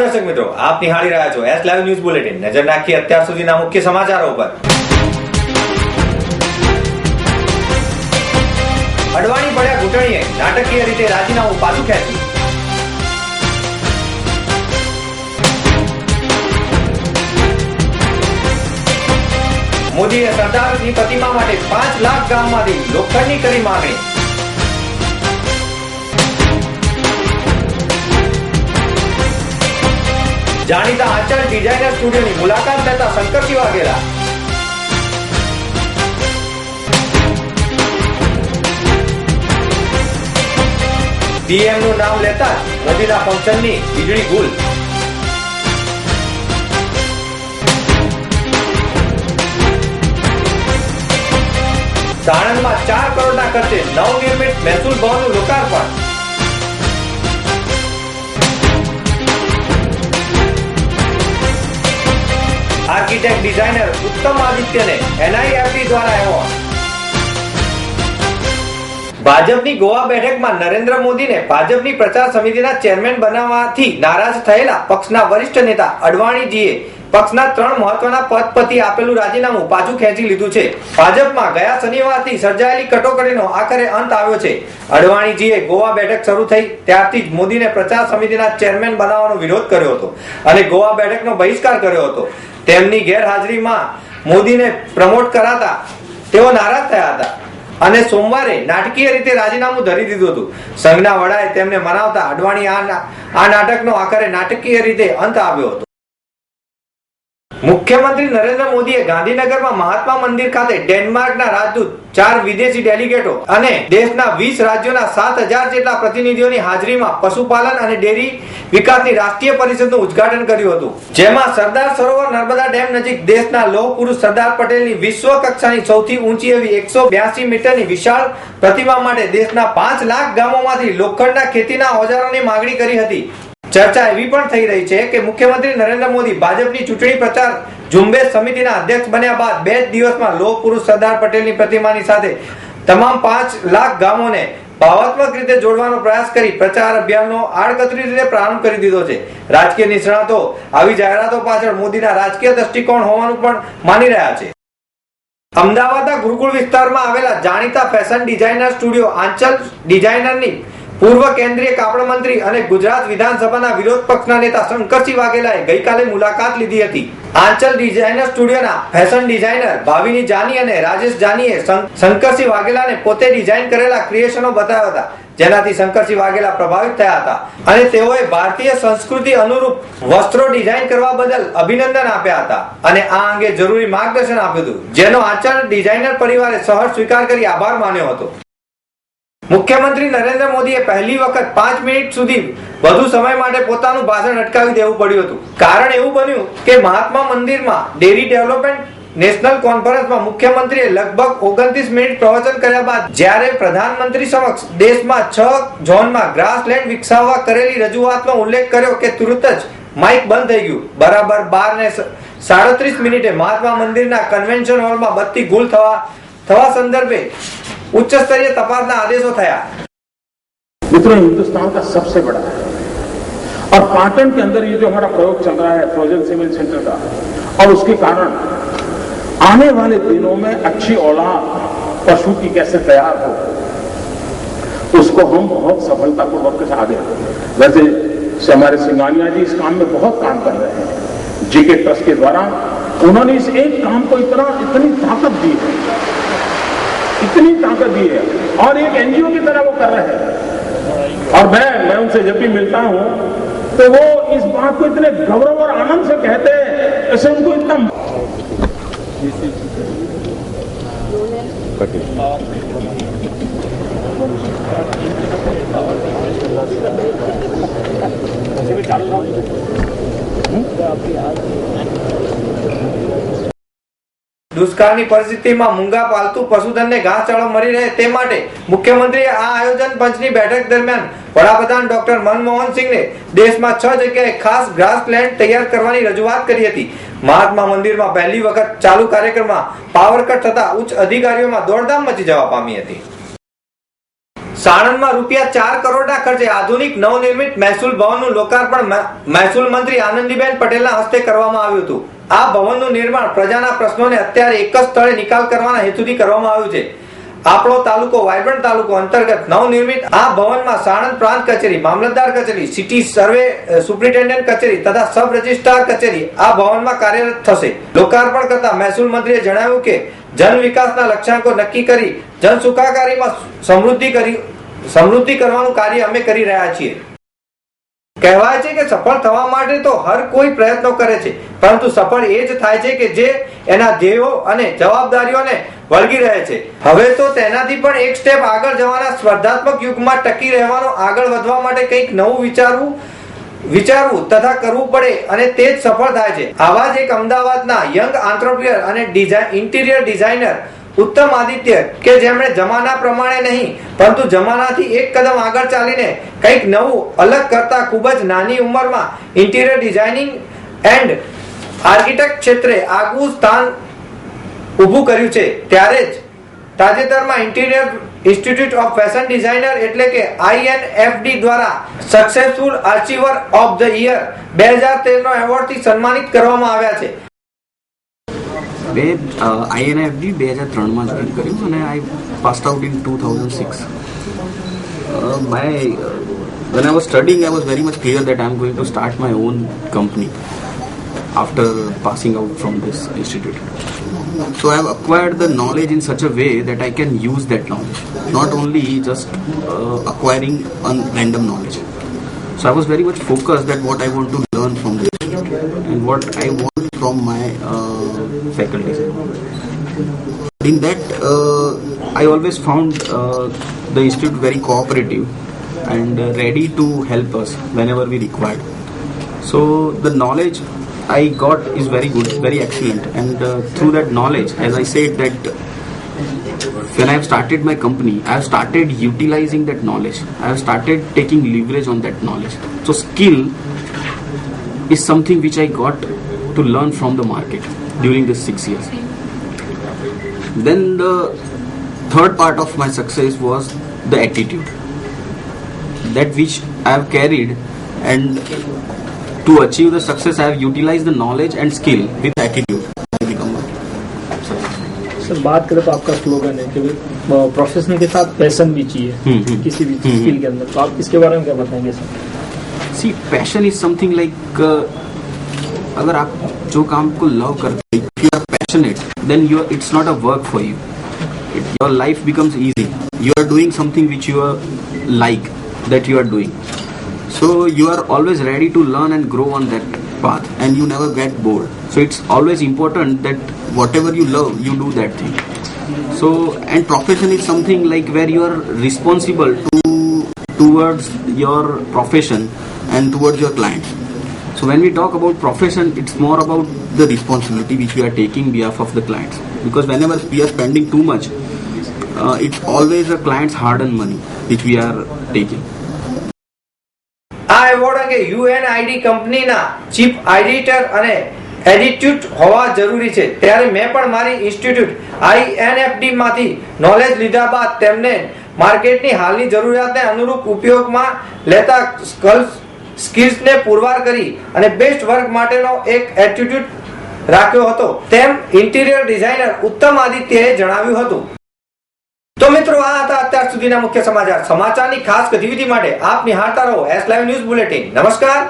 દર્શક મિત્રો, આપ નિહાળી રહ્યા છો એસ લાઈવ ન્યૂઝ બુલેટિન નજર નાખીએ અત્યાર સુધીના મુખ્ય સમાચારો પર અડવાણી પડ્યા ઘૂંટણીએ નાટકીય રીતે રાજીનામું પાછું ખેંચ્યું. મોદીએ સરદારની પ્રતિમા માટે પાંચ લાખ ગામમાંથી લોખંડની કરી માંગણી. જાણીતા આંચળ ડિઝાઇનર સ્ટુડિયોની મુલાકાત લેતા શંકરજી વાઘેલા પીએમનું નામ લેતા જ મોદીના ફંક્શનની વીજળી ગુલ સાણંદમાં ચાર કરોડના ખર્ચે નવનિર્મિત મહેસૂલ ભવનનું લોકાર્પણ. આર્કિટેક્ટ, ડિઝાઇનર ઉત્તમ આદિત્યને એનઆઈએફટી દ્વારા એવોર્ડ. ભાજપની ગોવા બેઠકમાં નરેન્દ્ર મોદીને ભાજપની પ્રચાર સમિતિના ચેરમેન બનાવવાથી નારાજ થયેલા પક્ષના વરિષ્ઠ નેતા અડવાણીજીએ પક્ષના ત્રણ મહત્વના પદ પરથી આપેલું રાજીનામું પાછું ખેંચી લીધું છે. ભાજપમાં ગયા શનિવારથી સર્જાયેલી કટોકટીનો આખરે અંત આવ્યો છે. અડવાણીજીએ ગોવા બેઠક શરૂ થઈ, ત્યારથી જ મોદીને પ્રચાર સમિતિના ચેરમેન બનાવવાનો વિરોધ કર્યો હતો અને ગોવા બેઠકનો બહિષ્કાર કર્યો હતો. તેમની ગેરહાજરીમાં મોદીને પ્રમોટ કરાતા તેઓ નારાજ થયા હતા અને સોમવારે નાટકીય રીતે રાજીનામું ધરી દીધું હતું. સંઘના વડાએ તેમને મનાવતા અડવાણી આ નાટકનો આખરે નાટકીય રીતે અંત આવ્યો હતો. મુખ્યમંત્રી નરેન્દ્ર મોદીએ ગાંધીનગરમાં મહાત્મા મંદિર ખાતે ડેનમાર્કના રાજદૂત ચાર વિદેશી ડેલિગેટો અને દેશના વીસ રાજ્યોના સાત હજાર જેટલા પ્રતિનિધિઓની હાજરીમાં પશુપાલન અને ડેરી વિકાસની રાષ્ટ્રીય પરિષદનું ઉદ્ઘાટન કર્યું હતું. જેમાં સરદાર સરોવર નર્મદા ડેમ નજીક દેશના લોહ પુરુષ સરદાર પટેલની વિશ્વ કક્ષાની સૌથી ઊંચી એવી એકસો બ્યાસી મીટરની વિશાળ પ્રતિમા માટે દેશના પાંચ લાખ ગામોમાંથી લોખંડના ખેતીના ઓજારોની માંગણી કરી હતી. ચર્ચા એવી પણ થઈ રહી છે કે મુખ્યમંત્રી નરેન્દ્ર મોદી ભાજપની ચૂંટણી પ્રચાર ઝુંબેશ સમિતિના અધ્યક્ષ બન્યા બાદ બે જ દિવસમાં લોક પુરુષ સરદાર પટેલની પ્રતિમાની સાથે તમામ પાંચ લાખ ગામોને ભાવાત્મક રીતે જોડવાનો પ્રયાસ કરી પ્રચાર અભિયાનનો આડકતરી રીતે પ્રારંભ કરી દીધો છે. રાજકીય નિષ્ણાતો આવી જાહેરાતો પાછળ મોદીના રાજકીય દ્રષ્ટિકોણ હોવાનું પણ માની રહ્યા છે. અમદાવાદના ગુરુકુળ વિસ્તારમાં આવેલા જાણીતા ફેશન ડિઝાઇનર સ્ટુડિયો આંચલ ડિઝાઇનરની પૂર્વ કેન્દ્રીય કાપડ મંત્રી અને ગુજરાત વિધાનસભાના વિરોધ પક્ષના નેતા શંકરસિંહ વાઘેલાએ ગઈકાલે મુલાકાત લીધી હતી. આંચલ ડિઝાઇનર સ્ટુડિયોના ફેશન ડિઝાઇનર ભાવિની જાની અને રાજેશ જાનીએ શંકરસિંહ વાઘેલાને પોતે ડિઝાઇન કરેલા ક્રિએશનો બતાવ્યા હતા, જેનાથી શંકરસિંહ વાઘેલા પ્રભાવિત થયા હતા અને તેઓએ ભારતીય સંસ્કૃતિ અનુરૂપ વસ્ત્રો ડિઝાઇન કરવા બદલ અભિનંદન આપ્યા હતા અને આ અંગે જરૂરી માર્ગદર્શન આપ્યું હતું, જેનો આંચલ ડિઝાઇનર પરિવારે સહર્ષ સ્વીકાર કરી આભાર માન્યો હતો. મુખ્યમંત્રી નરેન્દ્ર મોદીએ પહેલી વખત પાંચ મિનિટ સુધી વધુ સમય માટે પોતાનું ભાષણ અટકાવી દેવું પડ્યું હતું. કારણ એવું બન્યું કે મહાત્મા મંદિરમાં ડેરી ડેવલપમેન્ટ નેશનલ કોન્ફરન્સમાં મુખ્યમંત્રીએ લગભગ ઓગણત્રીસ મિનિટ પ્રવચન કર્યા બાદ જ્યારે પ્રધાનમંત્રી સમક્ષ દેશમાં છ ઝોનમાં ગ્રાસલેન્ડ વિકસાવવા કરેલી રજૂઆતનો ઉલ્લેખ કર્યો કે તુરંત જ માઇક બંધ થઈ ગયું. બરાબર બાર ને સાડત્રીસ મિનિટે મહાત્મા મંદિરના કન્વેન્શન હોલમાં બત્તી ગુલ થવા થવા સંદર્ભે ઉચ્ચ સ્તરીય તપાસના આદેશો થયા मित्रों हिंदुस्तान का सबसे बड़ा है और पाटन के अंदर ये जो हमारा प्रयोग चल रहा है फ्रोजन सीमेंट सेंटर का और उसके कारण आने वाले दिनों में अच्छी औलाद पशु की कैसे तैयार हो उसको हम बहुत सफलतापूर्वक से आगे वैसे से हमारे सिंगानिया जी इस काम में बहुत काम कर रहे हैं जीके ट्रस्ट के द्वारा उन्होंने इस एक काम को इतना इतनी ताकत दी है इतनी ताकत दी है। और एक एनजीओ की तरह वो कर रहे हैं। और मैं मैं उनसे जब भी मिलता हूँ तो वो इस बात को इतने गौरव और आनंद से कहते हैं ऐसे उनको इतना દુષ્કાળની પરિસ્થિતિમાં મૂંગા પાલતુ પશુધનને ઘાસચારો મળી રહે તે માટે મુખ્યમંત્રીએ આ આયોજન પંચની બેઠક દરમિયાન વડાપ્રધાન ડોક્ટર મનમોહન સિંહને દેશમાં છ જગ્યાએ ખાસ ગ્રાસલેન્ડ તૈયાર કરવાની રજૂઆત કરી હતી. મહાત્મા મંદિરમાં પહેલી વખત ચાલુ કાર્યક્રમમાં પાવર કટ થતા ઉચ્ચ અધિકારીઓમાં દોડધામ મચી જવા પામી હતી. સાણંદમાં રૂપિયા ચાર કરોડના ખર્ચે આધુનિક નવનિર્મિત મહેસૂલ ભવનનું લોકાર્પણ મહેસૂલ મંત્રી આનંદીબેન પટેલના હસ્તે કરવામાં આવ્યું હતું. આ ભવનનું નિર્માણ પ્રજાના પ્રશ્નોને અત્યારે એક જ સ્થળે નિકાલ કરવાના હેતુથી કરવામાં આવ્યું છે. આપણો તાલુકો વાયબ્રન્ટ તાલુકો અંતર્ગત નવનિર્મિત આ ભવનમાં સાણંદ પ્રાંત કચેરી, મામલતદાર કચેરી, સિટી સર્વે સુપ્રિન્ટેન્ડન્ટ કચેરી તથા સબ રજિસ્ટ્રાર કચેરી આ ભવનમાં કાર્યરત થશે. લોકાર્પણ કરતા મહેસૂલ મંત્રીએ જણાવ્યું કે જન વિકાસના લક્ષ્યાંકો નક્કી કરી જન સુખાકારીમાં સમૃદ્ધિ કરી સમૃદ્ધિ કરવાનું કાર્ય અમે કરી રહ્યા છીએ. કહેવાય છે કે સફળ થવા માટે તો હર કોઈ પ્રયત્નો કરે છે, પરંતુ સફળ એ જ થાય છે કે જે એના ધ્યેયો અને જવાબદારીઓને વળગી રહે છે. હવે તો તેનાથી પણ એક સ્ટેપ આગળ જવાના સ્પર્ધાત્મક યુગમાં ટકી રહેવાનો, આગળ વધવા માટે કંઈક નવું વિચારવું વિચારવું તથા કરવું પડે અને તે જ સફળ થાય છે. આવા જ એક અમદાવાદના યંગ આંત્રપ્રિયર અને ડિઝાઇન, ઇન્ટિરિયર ડિઝાઇનર ઉત્તમ આદિત્ય, કે જેમણે જમાના પ્રમાણે નહીં, પરંતુ જમાનાથી એક કદમ આગળ ચાલીને કંઈક નવું, અલગ કરતા ખૂબ જ નાની ઉંમરમાં ઇન્ટિરિયર ડિઝાઇનિંગ એન્ડ આર્કિટેક્ટ ક્ષેત્રે આગવું સ્થાન ઊભું કર્યું છે. ત્યારે જ તાજેતરમાં interior institute of fashion designer એટલે કે આઈએનએફડી દ્વારા successful achiever of the year બે હજાર તેરનો એવોર્ડથી સન્માનિત કરવામાં આવ્યા છે. બે આઈએનએફડી બે હજાર ત્રણમાં જોઈન કર્યું અને I passed out in two thousand six my when I was studying, I was very much clear that I'm going to start my own company after passing out from this institute. So I have acquired the knowledge in such a way that I can use that knowledge, not only just uh, acquiring un- random knowledge. So I was very much focused that what I want to and what I want from my uh, faculties. In that, uh, I always found uh, the institute very cooperative and ready to help us whenever we required. So the knowledge I got is very good, very excellent, and uh, through that knowledge, as I said that when I have started my company, I have started utilizing that knowledge. I have started taking leverage on that knowledge. So skill is something which I got to learn from the market during these six years. Then the third part of my success was the attitude. That which I have carried and to achieve the success I have utilized the knowledge and skill with attitude. I become a sir बात करें तो आपका slogan है कि professional के साथ passion भी चाहिए हम्म, हम्म। किसी भी हम्म, स्किल के अंदर तो आप इसके बारे में क्या बताएंगे sir see passion is something like अगर आप जो काम को लव करते if you are passionate then you it's not a work for you your life becomes easy you are doing something which you are like that you are doing so you are always ready to learn and grow on that path and you never get bored so it's always important that whatever you love you do that thing so and profession is something like where you are responsible to towards your profession and towards your clients so when we talk about profession it's more about the responsibility which we are taking behalf of the clients because whenever we are spending too much uh, it's always a client's hard earned money which we are taking આ award અંગે UNID કંપનીના chief editor અને એડિટ્યુટ હોવા જરૂરી છે ત્યારે મેં પણ મારી ઇન્સ્ટિટ્યૂટ આઈએનએફડી માંથી નોલેજ લીધા બાદ તેમને માર્કેટની હાલની જરૂરિયાતને અનુરૂપ ઉપયોગમાં લેતા સ્કલ્સ સ્કિલ્સને પુરવાર કરી અને બેસ્ટ વર્ક માટેનો એક એટીટ્યુડ રાખ્યો હતો. તેમ ઇન્ટિરિયર ડિઝાઇનર ઉત્તમ આદિત્યએ જણાવ્યું હતું. તો મિત્રો, આ હતા અત્યાર સુધીના મુખ્ય સમાચાર. સમાચારની ખાસ ગતિવિધિ માટે આપ નિહાળતા રહો. એસ લાઈવ ન્યૂઝ બુલેટિન નમસ્કાર.